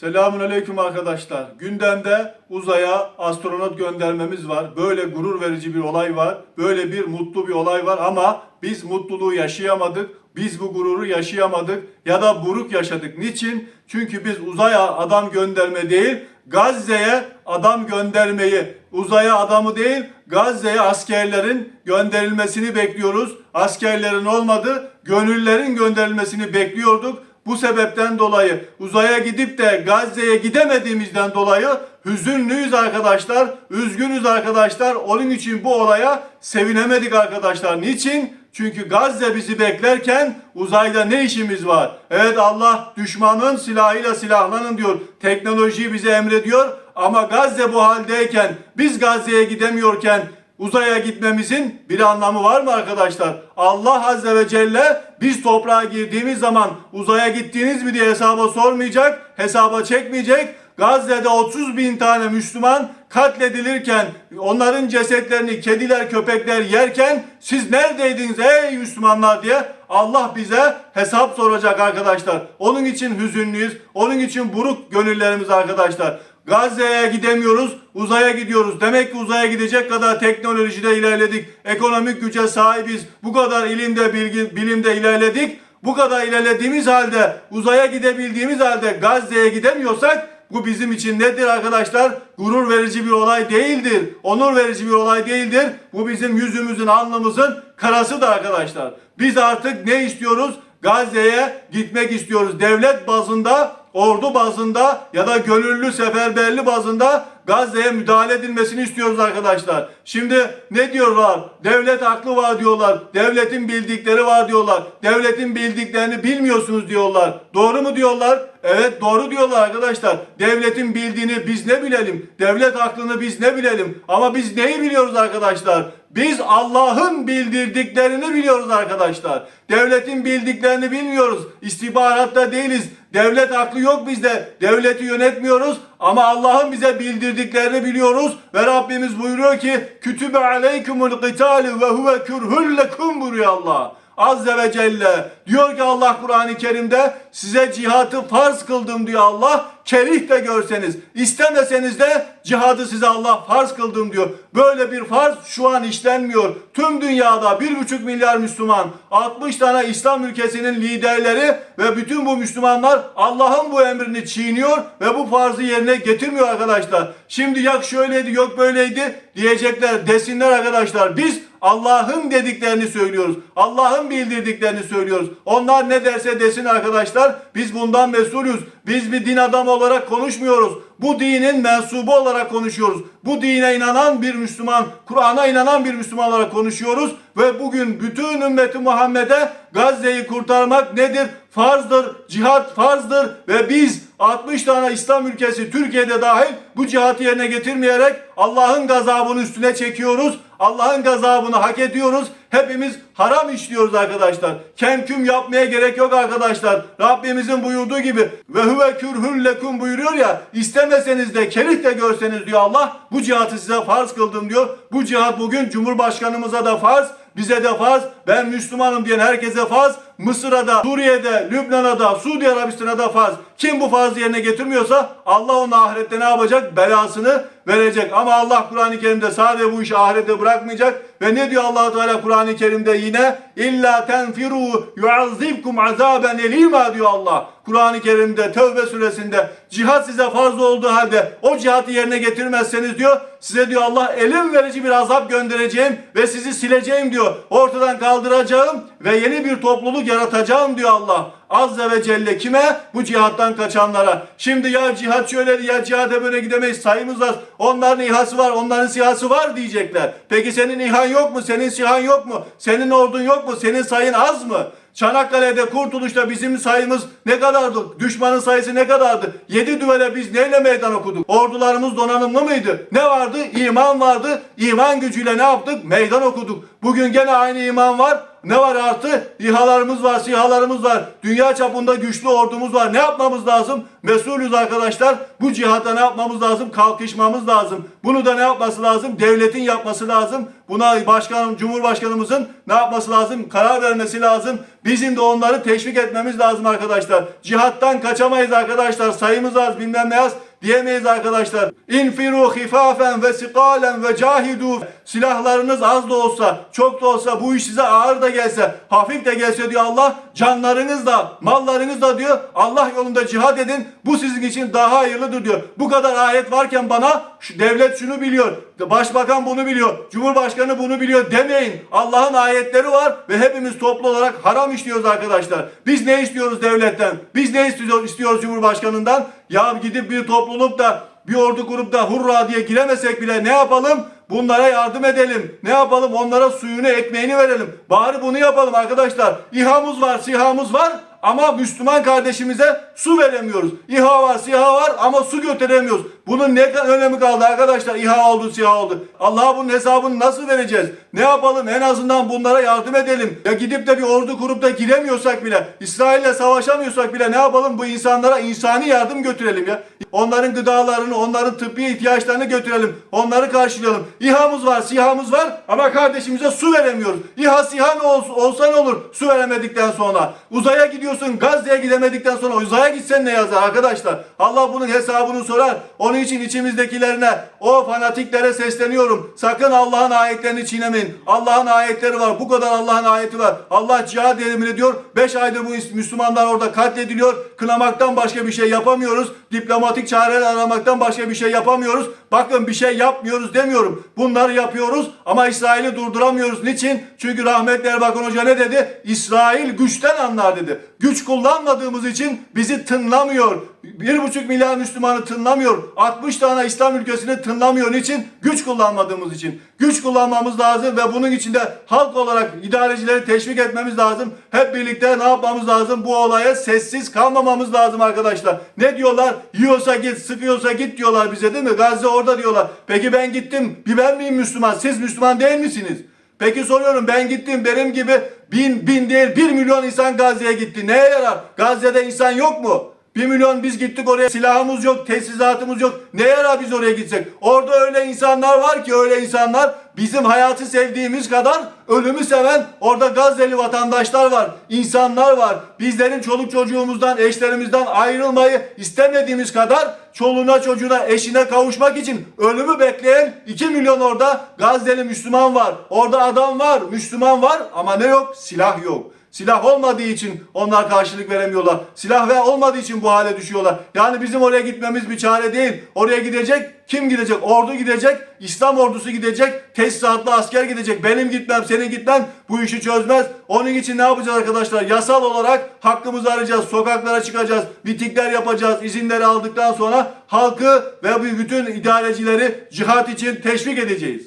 Selamun aleyküm arkadaşlar. Gündemde uzaya astronot göndermemiz var. Böyle gurur verici bir olay var. Böyle bir mutlu bir olay var ama biz mutluluğu yaşayamadık. Biz bu gururu yaşayamadık ya da buruk yaşadık. Niçin? Çünkü biz uzaya adam gönderme değil, Gazze'ye adam göndermeyi, uzaya adamı değil, Gazze'ye askerlerin gönderilmesini bekliyoruz. Askerlerin olmadı, gönüllerin gönderilmesini bekliyorduk. Bu sebepten dolayı uzaya gidip de Gazze'ye gidemediğimizden dolayı hüzünlüyüz arkadaşlar, üzgünüz arkadaşlar. Onun için bu olaya sevinemedik arkadaşlar. Niçin? Çünkü Gazze bizi beklerken uzayda ne işimiz var? Evet Allah düşmanın silahıyla silahlanın diyor. Teknolojiyi bize emrediyor ama Gazze bu haldeyken biz Gazze'ye gidemiyorken uzaya gitmemizin bir anlamı var mı arkadaşlar? Allah Azze ve Celle biz toprağa girdiğimiz zaman uzaya gittiniz mi diye hesaba sormayacak, hesaba çekmeyecek. Gazze'de 30 bin tane Müslüman katledilirken onların cesetlerini kediler köpekler yerken siz neredeydiniz ey Müslümanlar diye Allah bize hesap soracak arkadaşlar. Onun için hüzünlüyüz. Onun için buruk gönüllerimiz arkadaşlar. Gazze'ye gidemiyoruz, uzaya gidiyoruz. Demek ki uzaya gidecek kadar teknolojide ilerledik. Ekonomik güce sahibiz. Bu kadar ilimde, bilgi, bilimde ilerledik. Bu kadar ilerlediğimiz halde, uzaya gidebildiğimiz halde Gazze'ye gidemiyorsak bu bizim için nedir arkadaşlar? Gurur verici bir olay değildir. Onur verici bir olay değildir. Bu bizim yüzümüzün, alnımızın karasıdır arkadaşlar. Biz artık ne istiyoruz? Gazze'ye gitmek istiyoruz. Devlet bazında, ordu bazında ya da gönüllü seferberli bazında Gazze'ye müdahale edilmesini istiyoruz arkadaşlar. Şimdi ne diyorlar? Devlet aklı var diyorlar. Devletin bildikleri var diyorlar. Devletin bildiklerini bilmiyorsunuz diyorlar. Doğru mu diyorlar? Evet doğru diyorlar arkadaşlar. Devletin bildiğini biz ne bilelim? Devlet aklını biz ne bilelim? Ama biz neyi biliyoruz arkadaşlar? Biz Allah'ın bildirdiklerini biliyoruz arkadaşlar. Devletin bildiklerini bilmiyoruz. İstihbaratta değiliz. Devlet aklı yok bizde. Devleti yönetmiyoruz ama Allah'ın bize bildirdiklerini biliyoruz ve Rabbimiz buyuruyor ki kütübe aleykumul qitalu ve huve kurhul lekum buyuruyor Allah. Azze ve Celle diyor ki Allah Kur'an-ı Kerim'de size cihatı farz kıldım diyor Allah. Kerih de görseniz, istemeseniz de cihadı size Allah farz kıldım diyor. Böyle bir farz şu an işlenmiyor. Tüm dünyada bir buçuk milyar Müslüman, 60 tane İslam ülkesinin liderleri ve bütün bu Müslümanlar Allah'ın bu emrini çiğniyor ve bu farzı yerine getirmiyor arkadaşlar. Şimdi yok şöyleydi yok böyleydi diyecekler desinler arkadaşlar. Biz Allah'ın dediklerini söylüyoruz. Allah'ın bildirdiklerini söylüyoruz. Onlar ne derse desin arkadaşlar biz bundan mesulüz. Biz bir din adamı olarak konuşmuyoruz. Bu dinin mensubu olarak konuşuyoruz. Bu dine inanan bir Müslüman, Kur'an'a inanan bir Müslüman olarak konuşuyoruz. Ve bugün bütün ümmeti Muhammed'e Gazze'yi kurtarmak nedir? Farzdır, cihat farzdır ve biz 60 tane İslam ülkesi Türkiye'de dahil bu cihatı yerine getirmeyerek Allah'ın gazabını üstüne çekiyoruz. Allah'ın gazabını hak ediyoruz. Hepimiz haram işliyoruz arkadaşlar. Kemküm yapmaya gerek yok arkadaşlar. Rabbimizin buyurduğu gibi ve huve kürhün buyuruyor ya istemeseniz de kerih de görseniz diyor Allah bu cihatı size farz kıldım diyor. Bu cihat bugün Cumhurbaşkanımıza da farz, bize de farz, ben Müslümanım diyen herkese farz, Mısır'a da, Suriye'de, Lübnan'a da, Suudi Arabistan'a da farz. Kim bu farzı yerine getirmiyorsa Allah onun ahirette ne yapacak? Belasını verecek. Ama Allah Kur'an-ı Kerim'de sadece bu işi ahirette bırakmayacak. Ve ne diyor allah Teala Kur'an-ı Kerim'de yine? İlla tenfiru yuazzibkum azaben elima diyor Allah. Kur'an-ı Kerim'de Tevbe suresinde cihat size farz olduğu halde o cihatı yerine getirmezseniz diyor size diyor Allah elim verici bir azap göndereceğim ve sizi sileceğim diyor. Ortadan kaldıracağım ve yeni bir topluluk yaratacağım diyor Allah. Azze ve Celle kime? Bu cihattan kaçanlara. Şimdi ya cihat şöyle ya cihada böyle gidemeyiz sayımız az. Onların ihası var onların sihası var diyecekler. Peki senin ihan yok mu? Senin sihan yok mu? Senin ordun yok mu? Senin sayın az mı? Çanakkale'de kurtuluşta bizim sayımız ne kadardı? Düşmanın sayısı ne kadardı? Yedi düvele biz neyle meydan okuduk? Ordularımız donanımlı mıydı? Ne vardı? İman vardı. İman gücüyle ne yaptık? Meydan okuduk. Bugün gene aynı iman var ne var artı? İHA'larımız var, SİHA'larımız var. Dünya çapında güçlü ordumuz var. Ne yapmamız lazım? Mesulüz arkadaşlar. Bu cihada ne yapmamız lazım? Kalkışmamız lazım. Bunu da ne yapması lazım? Devletin yapması lazım. Buna başkanım, Cumhurbaşkanımızın ne yapması lazım? Karar vermesi lazım. Bizim de onları teşvik etmemiz lazım arkadaşlar. Cihattan kaçamayız arkadaşlar. Sayımız az, bilmem ne az diyemeyiz arkadaşlar. İnfiru hifafen ve sikalen ve cahidu. Silahlarınız az da olsa, çok da olsa, bu iş size ağır da gelse, hafif de gelse diyor Allah. Canlarınızla, mallarınızla diyor Allah yolunda cihad edin. Bu sizin için daha hayırlıdır diyor. Bu kadar ayet varken bana şu devlet şunu biliyor. Başbakan bunu biliyor. Cumhurbaşkanı bunu biliyor demeyin. Allah'ın ayetleri var ve hepimiz toplu olarak haram işliyoruz arkadaşlar. Biz ne istiyoruz devletten? Biz ne istiyoruz, istiyoruz Cumhurbaşkanından? Ya gidip bir topluluk da bir ordu kurup da hurra diye giremesek bile ne yapalım? Bunlara yardım edelim. Ne yapalım? Onlara suyunu, ekmeğini verelim. Bari bunu yapalım arkadaşlar. İHA'mız var, SİHA'mız var ama Müslüman kardeşimize su veremiyoruz. İHA var, SİHA var ama su götüremiyoruz. Bunun ne önemi kaldı arkadaşlar? İHA oldu, SİHA oldu. Allah'a bunun hesabını nasıl vereceğiz? Ne yapalım? En azından bunlara yardım edelim. Ya gidip de bir ordu kurup da giremiyorsak bile, İsrail'le savaşamıyorsak bile ne yapalım? Bu insanlara insani yardım götürelim ya. Onların gıdalarını, onların tıbbi ihtiyaçlarını götürelim. Onları karşılayalım. İHA'mız var, SİHA'mız var ama kardeşimize su veremiyoruz. İHA, SİHA ne olsa, olsa ne olur su veremedikten sonra? Uzaya gidiyorsun, Gazze'ye gidemedikten sonra uzaya gitsen ne yazar arkadaşlar? Allah bunun hesabını sorar. Onun için içimizdekilerine, o fanatiklere sesleniyorum. Sakın Allah'ın ayetlerini çiğnemeyin. Allah'ın ayetleri var. Bu kadar Allah'ın ayeti var. Allah cihad emri diyor. Beş aydır bu Müslümanlar orada katlediliyor. Kınamaktan başka bir şey yapamıyoruz. Diplomatik çareler aramaktan başka bir şey yapamıyoruz. Bakın bir şey yapmıyoruz demiyorum. Bunları yapıyoruz ama İsrail'i durduramıyoruz. Niçin? Çünkü rahmetli Erbakan Hoca ne dedi? İsrail güçten anlar dedi. Güç kullanmadığımız için bizi tınlamıyor. Bir buçuk milyar Müslümanı tınlamıyor. 60 tane İslam ülkesini tınlamıyor. Niçin? Güç kullanmadığımız için. Güç kullanmamız lazım ve bunun için de halk olarak idarecileri teşvik etmemiz lazım. Hep birlikte ne yapmamız lazım? Bu olaya sessiz kalmamamız lazım arkadaşlar. Ne diyorlar? Yiyorsa git, sıkıyorsa git diyorlar bize değil mi? Gazze orada diyorlar. Peki ben gittim. Bir ben miyim Müslüman? Siz Müslüman değil misiniz? Peki soruyorum ben gittim benim gibi bin bin değil bir milyon insan Gazze'ye gitti. Neye yarar? Gazze'de insan yok mu? Bir milyon biz gittik oraya silahımız yok, tesisatımız yok. Ne yarar biz oraya gitsek? Orada öyle insanlar var ki öyle insanlar bizim hayatı sevdiğimiz kadar ölümü seven orada Gazze'li vatandaşlar var. insanlar var. Bizlerin çoluk çocuğumuzdan, eşlerimizden ayrılmayı istemediğimiz kadar çoluğuna çocuğuna eşine kavuşmak için ölümü bekleyen 2 milyon orada Gazze'li Müslüman var. Orada adam var, Müslüman var ama ne yok? Silah yok. Silah olmadığı için onlar karşılık veremiyorlar. Silah ve olmadığı için bu hale düşüyorlar. Yani bizim oraya gitmemiz bir çare değil. Oraya gidecek kim gidecek? Ordu gidecek, İslam ordusu gidecek, tesisatlı asker gidecek. Benim gitmem, senin gitmen bu işi çözmez. Onun için ne yapacağız arkadaşlar? Yasal olarak hakkımızı arayacağız, sokaklara çıkacağız, mitingler yapacağız. İzinleri aldıktan sonra halkı ve bütün idarecileri cihat için teşvik edeceğiz.